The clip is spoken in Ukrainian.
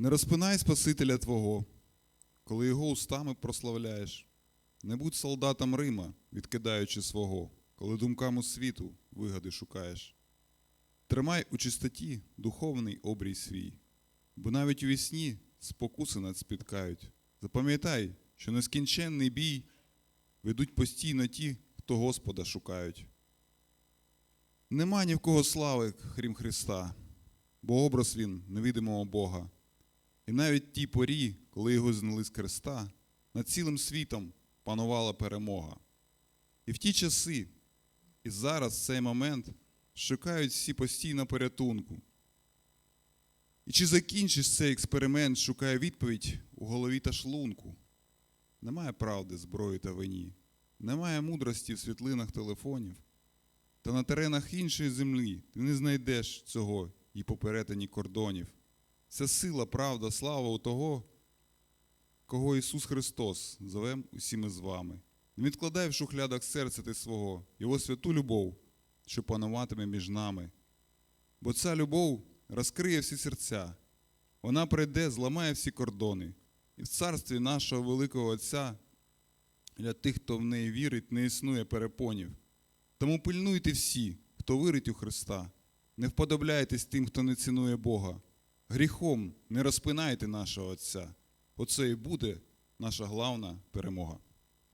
Не розпинай Спасителя Твого, коли його устами прославляєш. Не будь солдатом Рима, відкидаючи свого, коли думкам світу вигоди шукаєш. Тримай у чистоті духовний обрій свій, бо навіть у вісні спокуси нас спіткають. Запам'ятай, що нескінченний бій ведуть постійно ті, хто Господа шукають. Нема ні в кого слави, крім Христа, бо образ він невидимого Бога. І навіть в тій порі, коли його зняли з креста, над цілим світом панувала перемога. І в ті часи, і зараз в цей момент шукають всі постійно порятунку. І чи закінчиш цей експеримент, шукає відповідь у голові та шлунку. Немає правди, зброї та вині, немає мудрості в світлинах телефонів. Та на теренах іншої землі ти не знайдеш цього і по перетині кордонів. Це сила, правда, слава у того, кого Ісус Христос зовем усіми з вами. Не відкладай в шухлядах серця ти свого, Його святу любов, що пануватиме між нами. Бо ця любов розкриє всі серця, вона прийде, зламає всі кордони, і в царстві нашого великого Отця для тих, хто в неї вірить, не існує перепонів. Тому пильнуйте всі, хто вірить у Христа, не вподобляйтесь тим, хто не цінує Бога. Гріхом не розпинайте нашого Отця. Оце і буде наша главна перемога.